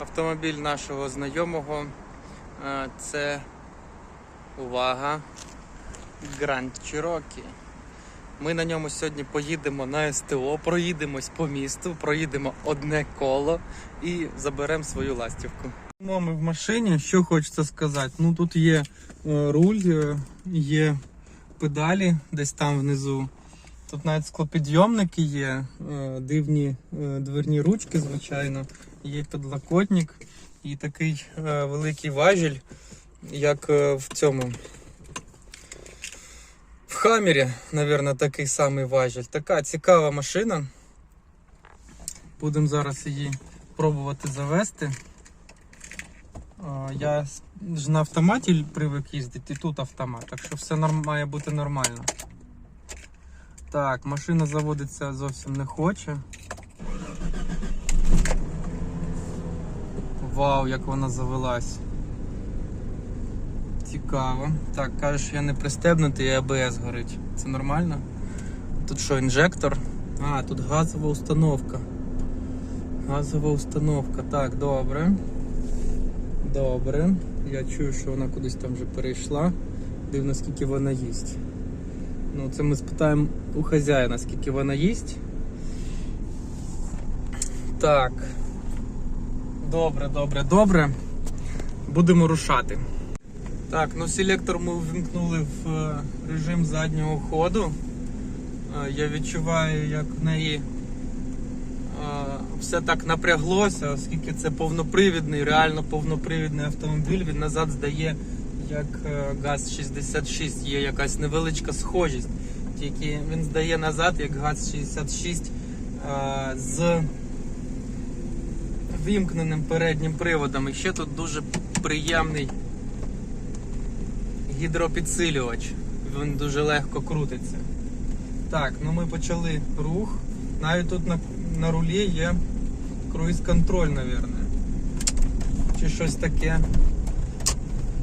Автомобіль нашого знайомого. Е, Це увага. Grand Cherokee. Ми на ньому сьогодні поїдемо на СТО, проїдемось по місту, проїдемо одне коло і заберемо свою ластівку. Ми в машині, що хочеться сказати. Ну тут є е, руль, е, є педалі десь там внизу. Тут навіть склопідйомники є, дивні дверні ручки, звичайно, є підлокотник і такий е, великий важіль, як е, в цьому. В Хаммері, мабуть, такий самий важіль. Така цікава машина. Будемо зараз її пробувати завести. А, Я ж на автоматі привик їздити, і тут автомат, так що все має бути нормально. Так, машина заводиться зовсім не хоче. Вау, як вона завелась. Цікаво. Так, кажеш, я не пристебнутий, і АБС горить. Це нормально? Тут що, інжектор? А, тут газова установка. Газова установка. Так, добре. Добре. Я чую, що вона кудись там вже перейшла. Дивно, скільки вона їсть. Ну, це ми спитаємо у хазяїна, скільки вона їсть. Так. Добре, добре, добре. Будемо рушати. Так, ну селектор ми ввімкнули в е, режим заднього ходу. Е, Я відчуваю, як в неї е, все так напряглося, оскільки це повнопривідний, реально повнопривідний автомобіль. Він назад здає як е, ГАЗ-66. Є якась невеличка схожість. Тільки він здає назад як ГАЗ-66 е, з вимкненим переднім приводом. І ще тут дуже приємний гідропідсилювач. Він дуже легко крутиться. Так, ну ми почали рух. Навіть тут на, на рулі є круїз-контроль, мабуть. Чи щось таке.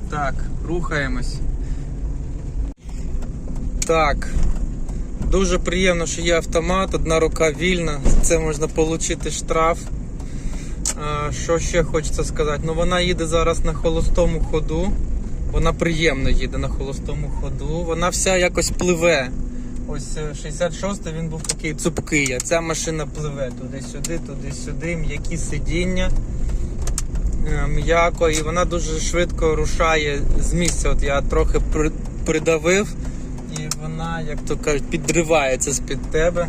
Так, рухаємось. Так. Дуже приємно, що є автомат, одна рука вільна. Це можна отримати штраф. А, Що ще хочеться сказати? Ну вона їде зараз на холостому ходу. Вона приємно їде на холостому ходу. Вона вся якось пливе. Ось е, 66-й він був такий цупкий, а ця машина пливе туди-сюди, туди-сюди, м'які сидіння. е, М'яко, і вона дуже швидко рушає з місця. От я трохи придавив, і вона, як то кажуть, підривається з-під тебе.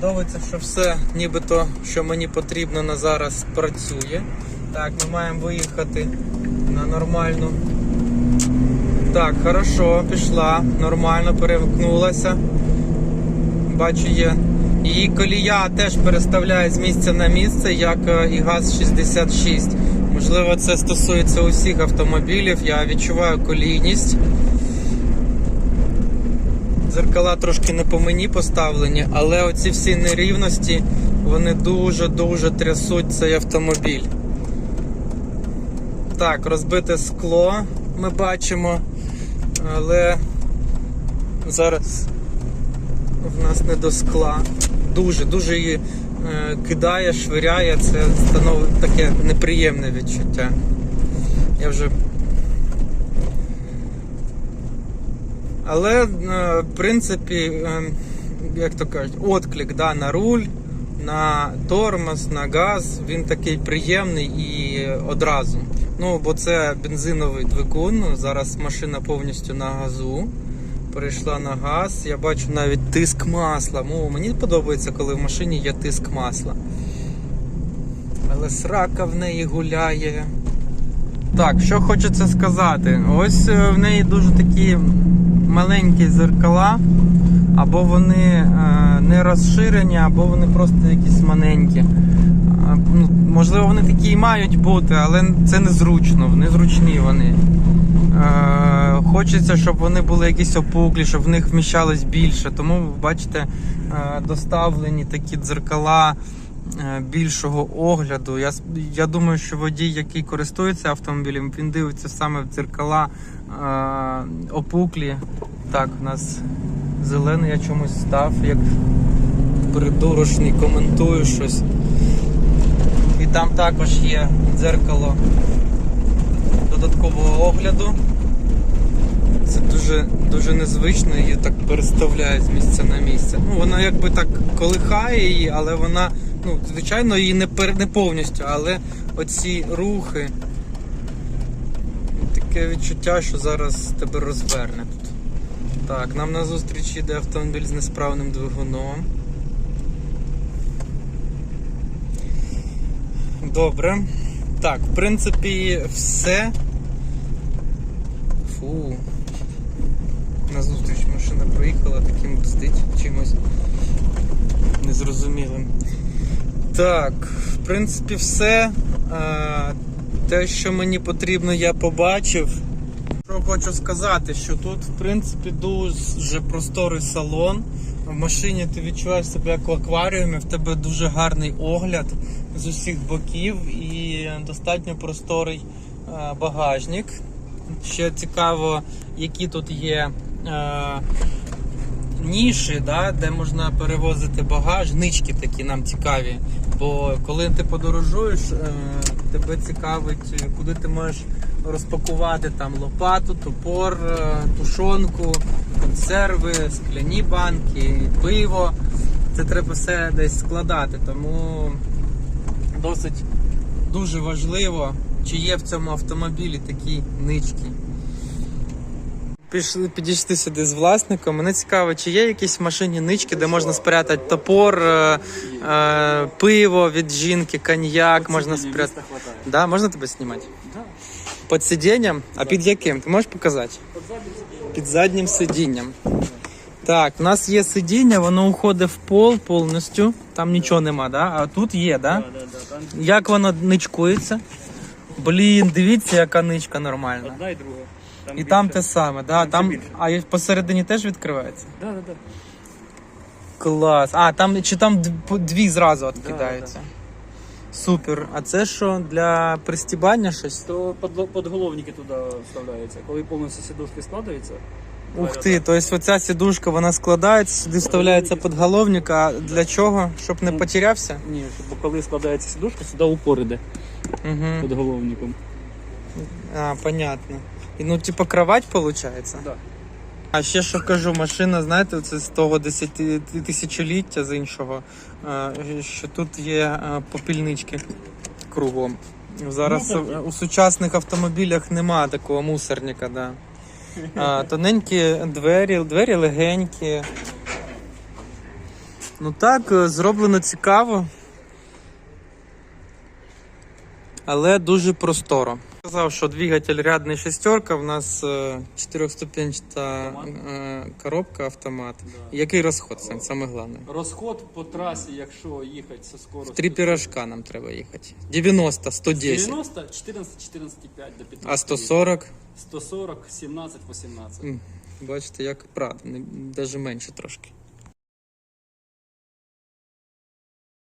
Подобається, що все нібито, що мені потрібно на зараз працює. Так, ми маємо виїхати на нормальну. Так, хорошо, пішла, нормально перемкнулася. Бачу, є. Її колія теж переставляє з місця на місце, як е, і ГАЗ-66. Можливо, це стосується усіх автомобілів. Я відчуваю колійність. Дзеркала трошки не по мені поставлені, але оці всі нерівності вони дуже-дуже трясуть цей автомобіль. Так, розбите скло ми бачимо, але зараз в нас не до скла. Дуже, дуже її е, кидає, швиряє, це становить таке неприємне відчуття. Я вже Але, е, в принципі, е, як то кажуть, отклик да, на руль, на тормоз, на газ, він такий приємний і одразу. Ну, бо це бензиновий двигун. Зараз машина повністю на газу. Перейшла на газ. Я бачу навіть тиск масла. Ну, мені подобається, коли в машині є тиск масла. Але срака в неї гуляє. Так, що хочеться сказати? Ось е, в неї дуже такі маленькі зеркала, або вони е, не розширені, або вони просто якісь маленькі. Ну, можливо, вони такі і мають бути, але це незручно, незручні вони. Е, хочеться, щоб вони були якісь опуклі, щоб в них вміщалось більше. Тому, бачите, доставлені такі дзеркала більшого огляду. Я, я думаю, що водій, який користується автомобілем, він дивиться саме в дзеркала е, опуклі. Так, у нас зелений я чомусь став, як придурочний, коментую щось. І там також є дзеркало додаткового огляду. Це дуже, дуже незвично, її так переставляють з місця на місце. Ну, вона якби так колихає її, але вона, ну, звичайно, її не, пер, не повністю, але оці рухи. Таке відчуття, що зараз тебе розверне тут. Так, нам на зустріч йде автомобіль з несправним двигуном. Добре. Так, в принципі, все. Фу. На зустріч машина проїхала, таким бздить чимось незрозумілим. Так, в принципі, все. Е, Те, що мені потрібно, я побачив. Що хочу сказати, що тут, в принципі, дуже просторий салон. В машині ти відчуваєш себе як в акваріумі, в тебе дуже гарний огляд з усіх боків і достатньо просторий е, багажник. Ще цікаво, які тут є е, ніші, да, де можна перевозити багаж, нички такі нам цікаві. Бо коли ти подорожуєш, е, тебе цікавить, е, куди ти можеш розпакувати там лопату, топор, е, тушонку, консерви, скляні банки, пиво. Це треба все десь складати. Тому досить дуже важливо, чи є в цьому автомобілі такі нички. Пішли підійшли сюди з власником. Мене цікаво, чи є якісь в машині нички, де можна спрятати топор, е, е, пиво від жінки, коньяк, можна спрятати. Да, можна тебе знімати? Да. Під сидінням? А під яким? Ти можеш показати? Під заднім сидінням. Так, у нас є сидіння, воно уходить в пол повністю. Там нічого нема, да? А тут є, да? Як воно ничкується? Блін, дивіться, яка ничка нормальна. одна і друга. Там І там те саме, да? Там Там, більше. а і посередині теж відкривається? Да, да, да. Клас. А, там чи там дв- дві зразу відкидаються? Супер. А це що для пристібання щось? То под- подголовники туди вставляються. Коли повністю сідушки складаються. Ух ти, тобто оця сідушка вона складається, сюди вставляється підголовник, а для чого? Щоб не Ну. потерявся? Ні, щоб коли складається сідушка, сюди упор іде Угу. подголовником. А, понятно. І ну, типа кровать виходить? Да. А ще що кажу, машина, знаєте, це з того 10 тисячоліття з іншого, е, що тут є е, попільнички кругом. Зараз Ну, у сучасних автомобілях нема такого мусорника, да. А, тоненькі двері, двері легенькі. Ну так, е, зроблено цікаво. Але дуже просторо. Сказав, що двигатель рядний шестерка, в нас е, чотирьохступенчата е, коробка автомат. Да. Який розход? Сань, саме головне? Розход по трасі, якщо їхати зі скоростю. Три пірожка нам треба їхати. 90, 110. 90, 14, 14,5 до 15. А 140? 140, 17, 18. М, Бачите, як правда, навіть менше трошки.